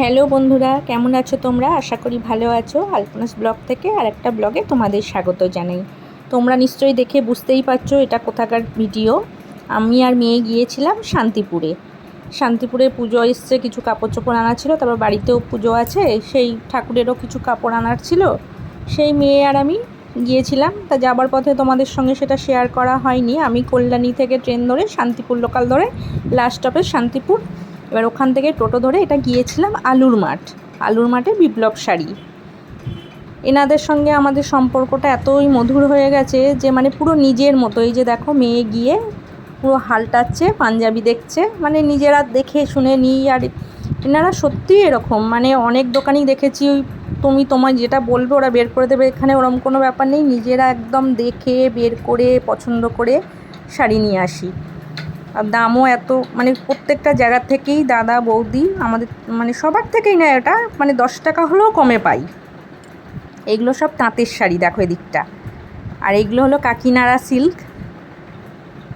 Hello বন্ধুরা, কেমন আছো তোমরা? আশা করি ভালো আছো। আলপনাস ব্লগ থেকে আর একটা ব্লগে তোমাদের স্বাগত জানাই। তোমরা নিশ্চয়ই দেখে বুঝতেই পারছ এটা কোথাকার ভিডিও। আমি আর মেয়ে গিয়েছিলাম শান্তিপুরে। শান্তিপুরে পুজো এসছে, কিছু কাপড় চোপড় আনা ছিল, তারপর বাড়িতেও পুজো আছে, সেই ঠাকুরেরও কিছু কাপড় আনার ছিল। সেই মেয়ে আর আমি গিয়েছিলাম। তা যাবার পথে তোমাদের সঙ্গে সেটা শেয়ার করা হয়নি। আমি কল্যাণী থেকে ট্রেন ধরে, শান্তিপুর লোকাল ধরে লাস্ট স্টপে শান্তিপুর। এবার ওখান থেকে টোটো ধরে এটা গিয়েছিলাম আলুর মাঠ, আলুর মাঠে বিপ্লব শাড়ি। এনাদের সঙ্গে আমাদের সম্পর্কটা এতই মধুর হয়ে গেছে যে মানে পুরো নিজের মতো, এই যে দেখো মেয়ে গিয়ে পুরো হালটাচ্ছে পাঞ্জাবি দেখছে মানে নিজেরা দেখে শুনে নিই আর এনারা সত্যি এরকম মানে অনেক দোকানেই দেখেছি, ওই তুমি তোমায় যেটা বলবে ওরা বের করে দেবে, এখানে ওরম কোনো ব্যাপার নেই, নিজেরা একদম দেখে, বের করে, পছন্দ করে শাড়ি নিয়ে আসি। দামও এত মানে প্রত্যেকটা জায়গার থেকেই দাদা বৌদি আমাদের মানে সবার থেকেই না এটা মানে দশ টাকা হলেও কমে পাই। এগুলো সব তাঁতের শাড়ি দেখো এদিকটা। আর এইগুলো হলো কাকিনাড়া সিল্ক।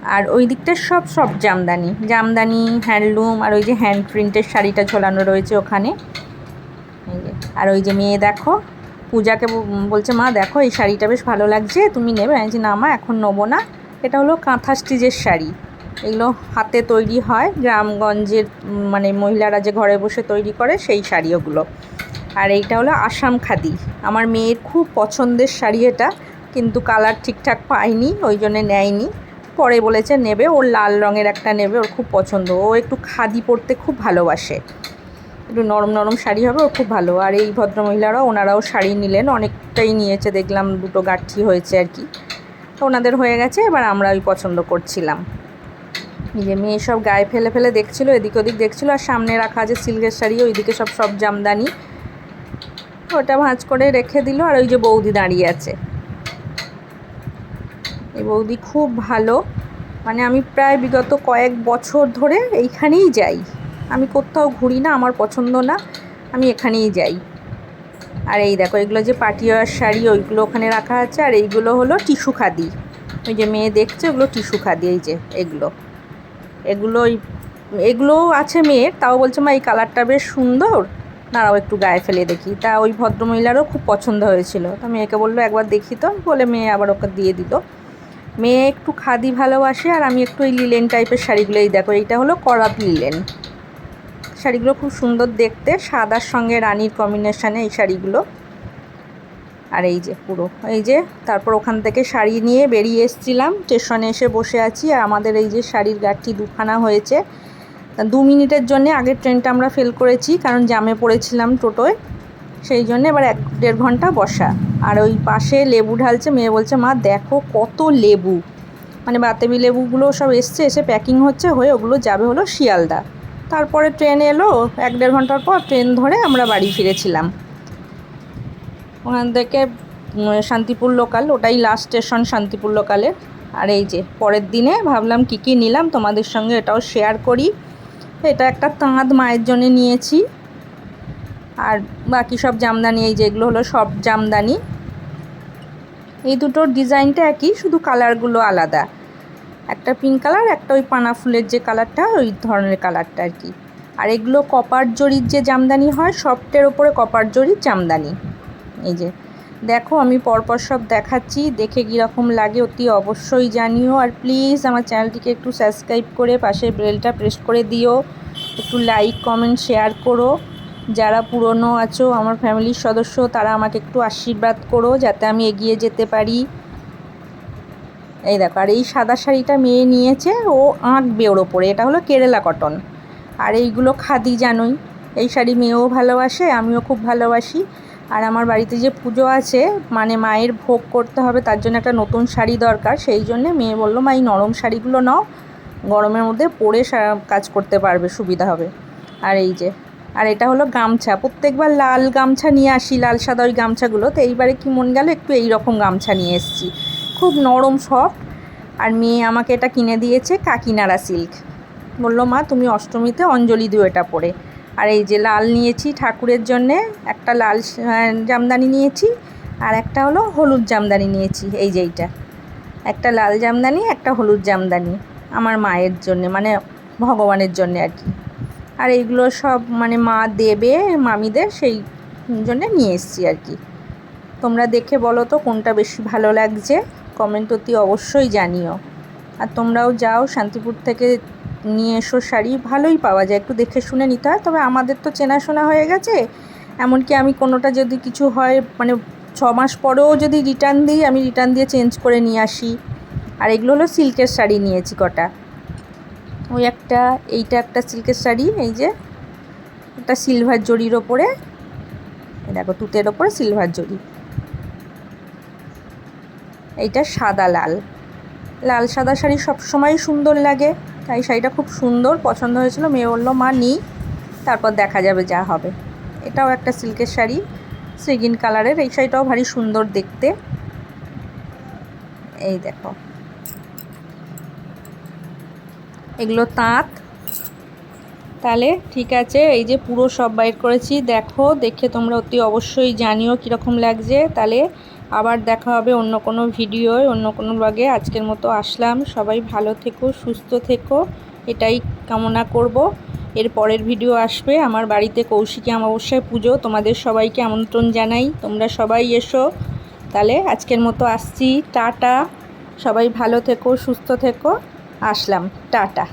আর ওই দিকটা সব সব জামদানি। জামদানি হ্যান্ডলুম আর ওই যে হ্যান্ড প্রিন্টের শাড়িটা ঝোলানো রয়েছে ওখানে। আর ওই যে মেয়ে দেখো পূজাকে বলছে মা দেখো এই শাড়িটা বেশ ভালো লাগছে তুমি নেবে? বলছি, না মা এখন নেব না। এটা হলো কাঁথা স্টিচের শাড়ি। এগুলো হাতে তৈরি হয়। গ্রামগঞ্জের মানে মহিলারা যে ঘরে বসে তৈরি করে সেই শাড়ি ওগুলো আর এইটা হলো আসাম খাদি। আমার মেয়ের খুব পছন্দের শাড়ি এটা, কিন্তু কালার ঠিকঠাক পায়নি, ওই জন্যে নেয়নি। পরে বলেছে নেবে, ওর লাল রঙের একটা নেবে, ওর খুব পছন্দ। ও একটু খাদি পরতে খুব ভালোবাসে। একটু নরম নরম শাড়ি হবে, ওর খুব ভালো। আর এই ভদ্রমহিলারাও ওনারাও শাড়ি নিলেন, অনেকটাই নিয়েছে, দেখলাম দুটো গাঠি হয়েছে আর কি। তো ওনাদের হয়ে গেছে, এবার আমরা ওই পছন্দ করছিলাম। যে মেয়ে সব গায়ে ফেলে ফেলে দেখছিল, এদিক ওদিক দেখছিল, আর সামনে রাখা আছে সিল্কের শাড়ি ওইদিকে সব সব জামদানি। ওটা ভাঁজ করে রেখে দিল, আর ওই যে বৌদি দাঁড়িয়ে আছে। এই বৌদি খুব ভালো। মানে আমি প্রায় বিগত কয়েক বছর ধরে এইখানেই যাই। আমি কোথাও ঘুরি না, আমার পছন্দ না, আমি এখানেই যাই। আর এই দেখো, এগুলো যে পাটিয়ার শাড়ি, ওইগুলো ওখানে রাখা আছে, আর এইগুলো হলো টিস্যু খাদি। ওই যে মেয়ে দেখছে, ওগুলো টিস্যু খাদি, এই যে এগুলো। এগুলো ওই এগুলোও আছে মেয়ের, তাও বলছে, মা, এই কালারটা বেশ সুন্দর। দাঁড়াও একটু গায়ে ফেলে দেখি। তা ওই ভদ্রমহিলারও খুব পছন্দ হয়েছিল। তা মেয়েকে বলল, একবার দেখি তো। বলে মেয়ে আবার ওকে দিয়ে দিল। মেয়ে একটু খাদি ভালোবাসে, আর আমি একটু এই লিলেন টাইপের শাড়িগুলোই দেখো, এইটা হলো করাত লিলেন। শাড়িগুলো খুব সুন্দর দেখতে, সাদার সঙ্গে রানীর কম্বিনেশানে এই শাড়িগুলো। আর এই যে পুরো, এই যে তারপর ওখান থেকে শাড়ি নিয়ে বেরিয়ে এসেছিলাম। স্টেশনে এসে বসে আছি আর আমাদের এই যে শাড়ির গাঠি দুখানা হয়েছে। দু মিনিটের জন্য আগের ট্রেনটা আমরা ফেল করেছি, কারণ জামে পড়েছিলাম টোটোয়। সেই জন্য এবার এক, দেড় ঘণ্টা বসা। আর ওই পাশে লেবু ঢালছে, মেয়ে বলছে, মা, দেখো কত লেবু। মানে বাতাবি লেবুগুলো সব এসছে, এসে প্যাকিং হচ্ছে, হয়ে ওগুলো যাবে হলো শিয়ালদা। তারপরে ট্রেন এলো, এক দেড় ঘণ্টার পর ট্রেন ধরে আমরা বাড়ি ফিরেছিলাম। ওখান থেকে শান্তিপুর লোকাল ওটাই লাস্ট স্টেশন শান্তিপুর লোকালের আর এই যে, পরের দিনে ভাবলাম কী কী নিলাম, তোমাদের সঙ্গে এটাও শেয়ার করি। এটা একটা তাঁত মায়ের জন্য নিয়েছি। আর বাকি সব জামদানি, এই যেগুলো হলো সব জামদানি। এই দুটোর ডিজাইনটা একই, শুধু কালারগুলো আলাদা। একটা পিঙ্ক কালার একটা ওই পানা ফুলের যে কালারটা ওই ধরনের কালারটা আর কি। আর এগুলো কপার জরির যে জামদানি হয় সফটের ওপরে কপার জরির জামদানি। এই যে, দেখো আমি পরপর সব দেখাচ্ছি, দেখে কীরকম লাগে, অতি অবশ্যই জানিও। আর প্লিজ আমার চ্যানেলটিকে একটু সাবস্ক্রাইব করে পাশে বেলটা প্রেস করে দিও। একটু লাইক কমেন্ট শেয়ার করো। যারা পুরনো আছো, আমার ফ্যামিলির সদস্য, তারা আমাকে একটু আশীর্বাদ করো, যাতে আমি এগিয়ে যেতে পারি। এই দেখো, আর এই সাদা শাড়িটা মেয়ে নিয়েছে, ও আঁকবে ওর ওপরে, এটা হলো কেরালা কটন আর এইগুলো খাদি জানোই, এই শাড়ি মেয়েও ভালোবাসে, আমিও খুব ভালোবাসি। আর আমার বাড়িতে যে পুজো আছে মানে মায়ের ভোগ করতে হবে, তার জন্য একটা নতুন শাড়ি দরকার। সেই জন্যে মেয়ে বলল, মা, এই নরম শাড়িগুলো নাও, গরমের মধ্যে পরে কাজ করতে পারবে, সুবিধা হবে। আর এই যে, আর এটা হলো গামছা। প্রত্যেকবার লাল গামছা নিয়ে আসি, লাল সাদা ওই গামছাগুলো। তো এইবারে কি মন গেল, একটু এই রকম গামছা নিয়ে এসেছি। খুব নরম সফট আর মেয়ে আমাকে এটা কিনে দিয়েছে কাকিনাড়া সিল্ক। বলল, মা, তুমি অষ্টমীতে অঞ্জলি দিও এটা পরে। আর এই যে লাল নিয়েছি ঠাকুরের জন্যে, একটা লাল জামদানি নিয়েছি, আর একটা হলো হলুদ জামদানি নিয়েছি, এই যে এইটা। একটা লাল জামদানি, একটা হলুদ জামদানি, আমার মায়ের জন্যে মানে ভগবানের জন্যে আর কি। আর এইগুলো সব মানে মা দেবে, মামিদের সেই জন্যে নিয়ে এসেছি আর কি। তোমরা দেখে বলো তো কোনটা বেশি ভালো লাগছে, কমেন্ট অতি অবশ্যই জানিও। আর তোমরাও যাও শান্তিপুর থেকে নিয়ে এসো শাড়ি, ভালোই পাওয়া যায়, একটু দেখে শুনে নিতে হয়। তবে আমাদের তো চেনাশোনা হয়ে গেছে। এমনকি আমি কোনোটা যদি কিছু হয় মানে ছ মাস পরেও যদি রিটার্ন দিই, আমি রিটার্ন দিয়ে চেঞ্জ করে নিয়ে আসি। আর এগুলো হলো সিল্কের শাড়ি নিয়েছি কটা। ওই একটা, এইটা একটা সিল্কের শাড়ি, এই যে, একটা সিলভার জরির ওপরে। দেখো, তুতের ওপরে সিলভার জরি এইটা সাদা লাল। লাল সাদা শাড়ি সবসময় সুন্দর লাগে। তাই শাড়িটা খুব সুন্দর, পছন্দ হয়েছিল। মেয়ে বলল, মা নিই তারপর দেখা যাবে যা হবে। এটাও একটা সিল্কের শাড়ি সিগিন কালারের। এই শাড়িটাও ভারী সুন্দর দেখতে। এই দেখো। এগুলো তাঁত। তাহলে ঠিক আছে, এই যে পুরো সব বাইর করেছি। দেখো, দেখে তোমরা অতি অবশ্যই জানিও কীরকম লাগছে। তাহলে আবার দেখা হবে অন্য কোনো ভিডিওয়, অন্য কোনো ব্লগে আজকের মতো আসলাম। সবাই ভালো থেকো, সুস্থ থেকো। এটাই কামনা করব। এর পরের ভিডিও আসবে। আমার বাড়িতে কৌশিকী অমাবস্যায় পুজো। তোমাদের সবাইকে আমন্ত্রণ জানাই। তোমরা সবাই এসো। তাহলে আজকের মতো আসছি। টাটা। সবাই ভালো থেকো, সুস্থ থেকো। আসলাম। টাটা।